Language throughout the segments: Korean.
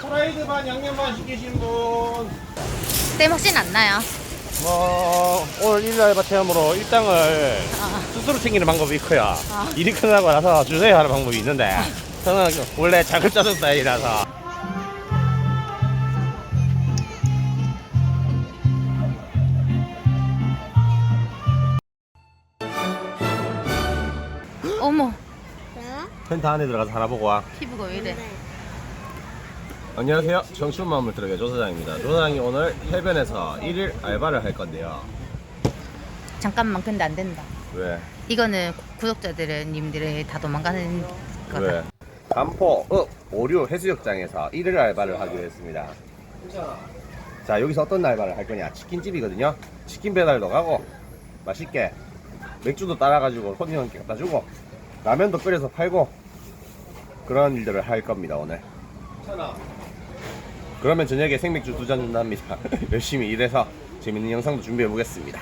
프라이드 반 양념 반 시키신 분. 쌤 혹시 안 나요? 뭐 오늘 일일 알바 체험으로 일당을 아, 스스로 챙기는 방법이 있고요. 아. 일이 끝나고 나서 주세요 하는 방법이 있는데 저는 원래 작을 짜는 스타일이라서 어머 텐트 안에 들어가서 하나 보고 와. 피부가 왜 이래? 안녕하세요. 청춘 마음을 들어게 조사장입니다. 조사장이 오늘 해변에서 일일 알바를 할 건데요. 잠깐만 근데 안 된다. 왜? 이거는 구- 구독자들은 님들이 다 도망가는 거다. 왜? 간포 읍 오류 해수욕장에서 일일 알바를 하기로 했습니다. 자 여기서 어떤 알바를 할 거냐? 치킨집이거든요. 치킨 배달도 가고 맛있게 맥주도 따라가지고 손님한테 갖다 주고 라면도 끓여서 팔고 그런 일들을 할 겁니다 오늘. 그러면 저녁에 생맥주 두 잔 준답니다. 열심히 일해서 재밌는 영상도 준비해 보겠습니다.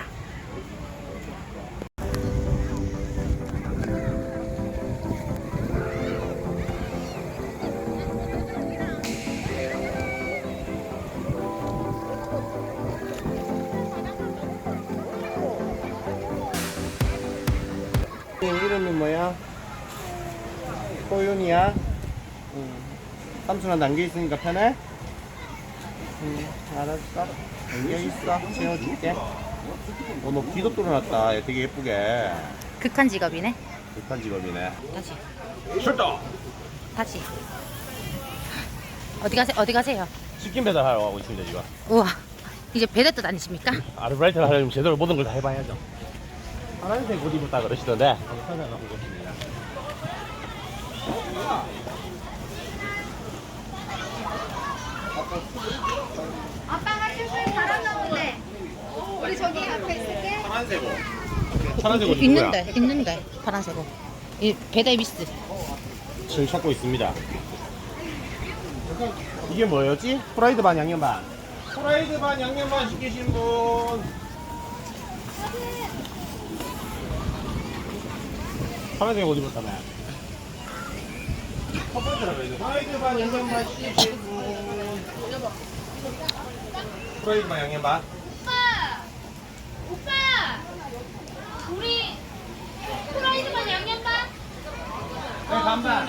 이름은 뭐야? 호윤이야? 응. 삼촌한 남겨 있으니까 편해? 응, 알았어. 남겨 있어. 채워줄게. 어, 너 귀도 뚫어놨다. 얘 되게 예쁘게. 극한 직업이네. 급한 직업이네. 다시 출동! 다시. 어디 가세요? 어디 가세요? 치킨 배달하러 가고 있습니다, 지금. 우와 이제 배달도 다니십니까? 아르바이트를 하려면 제대로 모든 걸 다 해봐야죠. 파란색 옷 입었다 그러시던데. 한번 찾아가 보겠습니다. 아빠가 실수를 잘하나 본데. 우리 저기 앞에 있을게. 파란색 옷. 파란색 옷 있는데 있는데 파란색 옷. 이 배달 미스. 지금 찾고 있습니다. 이게 뭐였지? 프라이드 반 양념 반. 프라이드 반 양념 반 시키신 분. 파란색 옷 입었다며. 첫 번째라고 해야 돼. 프라이드 반 양념 반 시키신 분. 프라이드 반 양념 반. 오빠! 오빠! 우리 프라이드만 양념만? 네, 반반.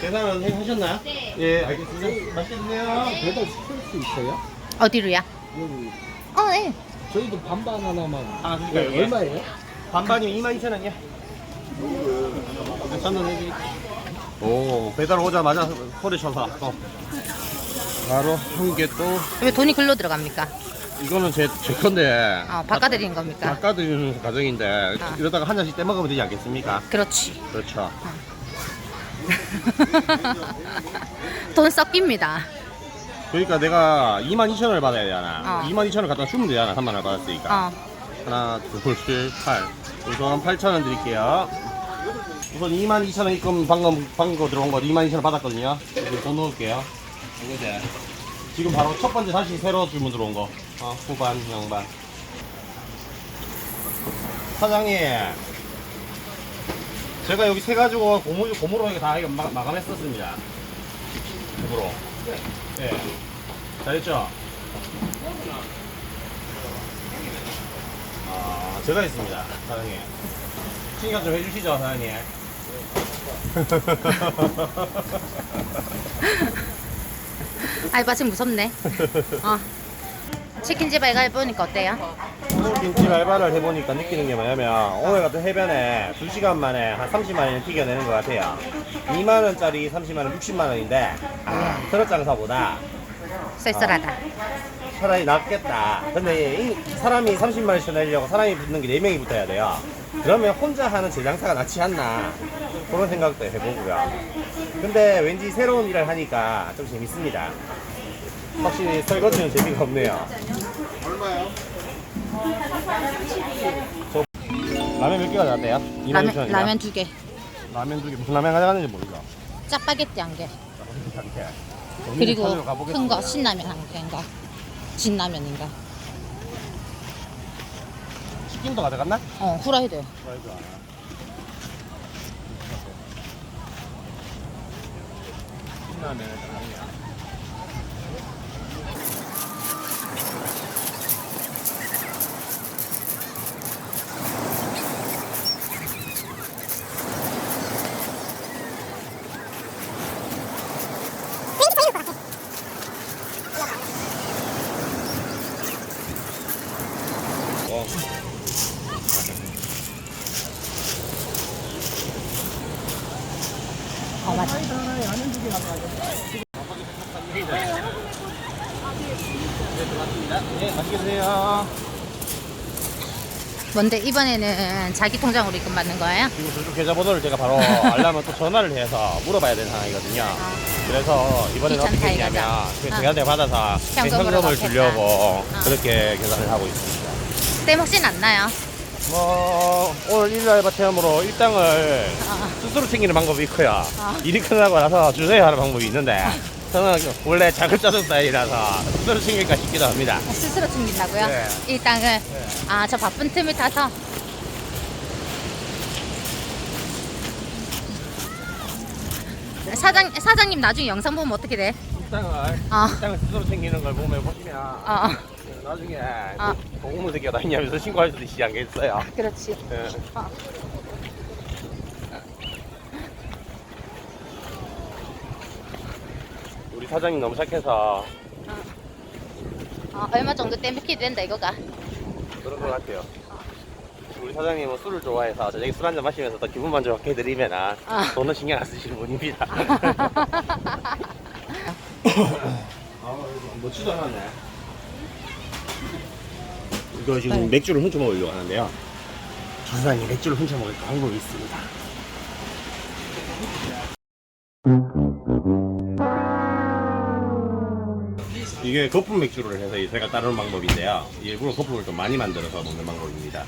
계산은 해- 하셨나요? 네. 예, 알겠습니다. 맛있게 드세요. 배달 시킬 수 있어요? 어디로야? 여기 어, 네. 저희도 반반 하나만 아, 그러니까 여기 얼마예요? 반반이면 22,000원이야. 천원 해드릴게. 오, 배달 오자마자 소리쳐서 또 바로 한 개 또. 왜 돈이 글로 들어갑니까? 이거는 제, 제 건데. 어, 바꿔드리는 겁니까? 바꿔드리는 과정인데 아. 이러다가 한 잔씩 떼먹으면 되지 않겠습니까? 그렇지. 그렇죠. 돈 섞입니다. 그러니까 내가 22,000원을 받아야 되잖아. 어. 22,000원 갖다 주면 되잖아. 3만원 받았으니까. 어. 하나, 둘, 셋, 팔. 우선 8,000원 드릴게요. 우선 22,000원 입금 방금, 방금 들어온 거 22,000원 받았거든요. 여기 돈 넣을게요. 이거지. 지금 바로 첫 번째 다시 새로 주문 들어온 거. 어, 후반, 양반. 사장님. 제가 여기 세 가지고 고무, 고무로 이거 다 마, 마감했었습니다. 고무로. 네. 잘했죠? 아, 제가 있습니다, 사장님. 신경 좀 해주시죠, 사장님. 알바 지금 무섭네. 어. 치킨집 알바 해 보니까 어때요? 오늘 김치 알바를 해보니까 느끼는 게 뭐냐면 오늘 같은 해변에 2시간 만에 한 30만 원을 튀겨내는 것 같아요 2만 원짜리 30만 원 60만 원인데 아, 트럭 장사보다 쏠쏠하다. 차라리 낫겠다 근데 이 사람이 30만 원씩 내려고 사람이 붙는 게 4명이 붙어야 돼요 그러면 혼자 하는 제장사가 낫지 않나 그런 생각도 해보고요 근데 왠지 새로운 일을 하니까 좀 재밌습니다 확실히 설거지는 재미가 없네요 얼마요? 저 라면 몇 개가 나왔대요? 2만 라면, 라면 두 개. 라면 두 개 무슨 라면 가져가는지 모르죠 짜파게티 한 개. 그리고. 큰 거 신라면 한 개인가? 진라면인가? 치킨도 가져갔나? 어, 후라이드. 아. 신라면 아니야. 어. 어 맞아. 네, 맛있게 드세요. 뭔데 이번에는 자기 통장으로 입금 받는 거예요? 지금 저쪽 계좌번호를 제가 바로 알려면 또 전화를 해서 물어봐야 되는 상황이거든요. 그래서 이번에는 어떻게 2,400 했냐면 가자. 그 어. 제가 받아서 현금으로 현금을 넣겠다. 주려고 어. 그렇게 계산을 하고 있습니다. 땜 혹시 났나요? 뭐 오늘 일일 알바 체험으로 일당을 어. 스스로 챙기는 방법이 있고요. 어. 일이 끝나고 나서 주세요 하는 방법이 있는데 저는 원래 자급자족 스타일이라서 스스로 챙길까 싶기도 합니다. 스스로 챙긴다고요? 네. 일당을 아 저 바쁜 틈을 타서 사장 사장님 나중에 영상 보면 어떻게 돼? 일당을 어. 일당을 스스로 챙기는 걸 보면 보시면 어 나중에 어. 공무 새끼가 다니냐면서 신고할 수도 있지 않겠어요? 그렇지. 예. 어. 우리 사장님 너무 착해서 어, 얼마 정도 땜백이 된다 이거가. 그런 것 같아요. 우리 사장님은 술을 좋아해서 저녁에 술 한잔 마시면서 더 기분만 좋게 해드리면 아, 아. 돈은 신경 안 쓰시는 분입니다. 아, 놓지도 않았네. 이거 지금 네. 맥주를 훔쳐 먹으려고 하는데요. 저 사장님 맥주를 훔쳐 먹을 방법이 있습니다. 이게 거품 맥주를 해서 제가 따르는 방법인데요. 일부러 거품을 좀 많이 만들어서 먹는 방법입니다.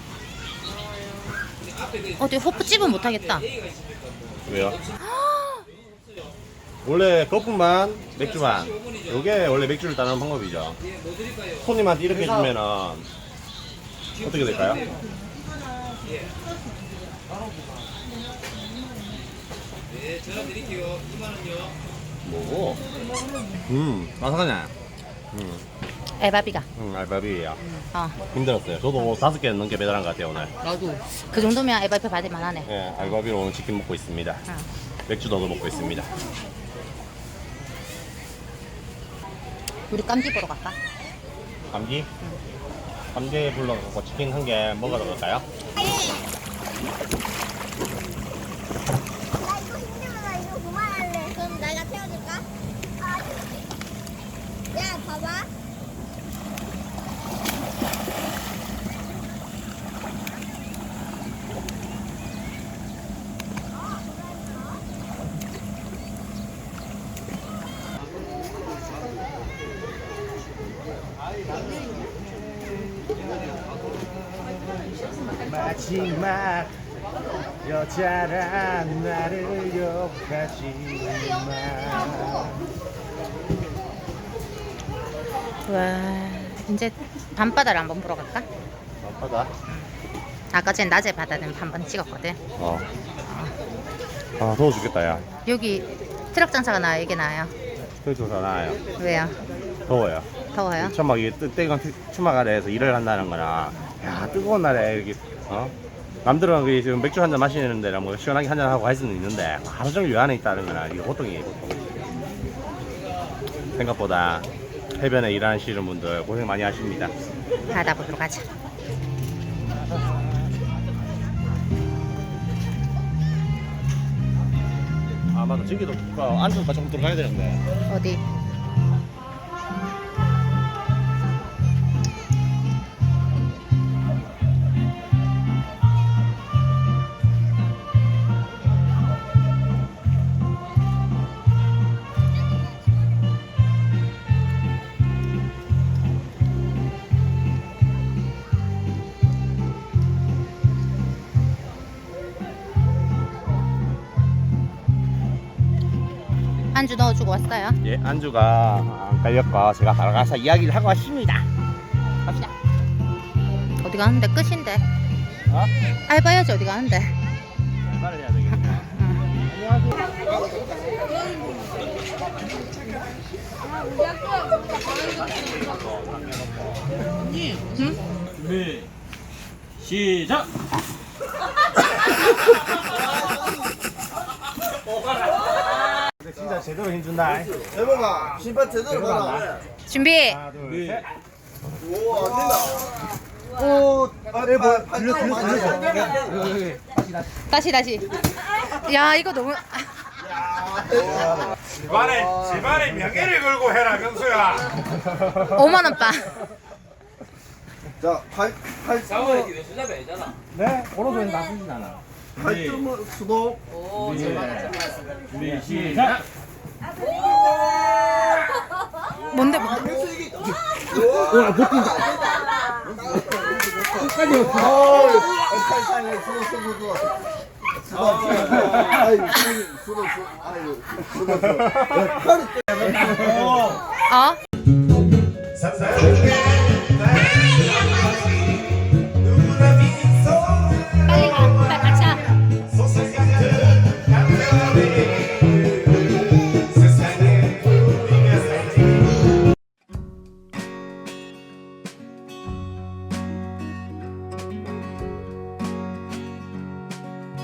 어디 호프집은 못하겠다. 왜요? 원래 거품만 맥주만 요게 원래 맥주를 따르는 방법이죠. 손님한테 이렇게 주면은 어떻게 될까요? 뭐고? 음, 마사가냐? 음, 에바비가. 음, 알바비예요. 어 힘들었어요. 저도 다섯 개 넘게 배달한 것 같아요 오늘. 나도. 그 정도면 에바비 받을 만하네. 예, 알바비로 오늘 치킨 먹고 있습니다. 어. 맥주도 얻어 먹고 있습니다. 우리 깜지 보러 갈까? 감기? 감기 불러갖고 치킨 한 개 먹으러 갈까요? 나 이거 힘들면 나 이거 그만할래. 그럼 내가 태워줄까? 야, 봐봐. 마지막 여자란 나를 욕하지 마. 와 이제 밤바다를 한번 보러 갈까? 바다? 아까 전 낮에 바다는 한번 찍었거든. 어. 아 더워 죽겠다 야. 여기 트럭 장사가 나요? 이게 나요? 그래도 더 나아요. 왜요? 더워요. 더워요? 천막 이게 뜨, 뜨거운 추막 아래에서 일을 한다는 거나 야 뜨거운 날에 여기 어? 남들은 그 지금 맥주 한 잔 마시는데 뭐 시원하게 한 잔 하고 할 수는 있는데 하루 종일 요 안에 있다는 거나 이게 보통이에요 보통. 생각보다 해변에 일하시는 분들 고생 많이 하십니다. 바다 보러 가자. 아 맞아. 저기도 그 안쪽까지 좀 들어가야 되는데. 어디? 안주 넣어주고 왔어요. 예 안주가 안 깔렸고 제가 바로 가서 이야기를 하고 왔습니다 갑시다. 어디 가는데? 끝인데. 어? 알바야지 어디 가는데? 말을 해야 응. 안녕하세요 우리 학교 준비 시작. 진짜 제대로 힘준다. 대범아 심판 제대로 가라 준비. 하나, 둘, 셋. 오 안된다 오, 아, 네, 뭐, 들려, 들려, 들려. 다시 다시. 야 이거 너무. 집안에 집안에 명예를 걸고 해라 명수야. 5만 원 빠. 자, 팔, 팔, 네, 오른손에 나쁘진 않아. 팔점을 수도. 준비 시작. 뭔데. 끝까지 수도. 야, 팔이 어?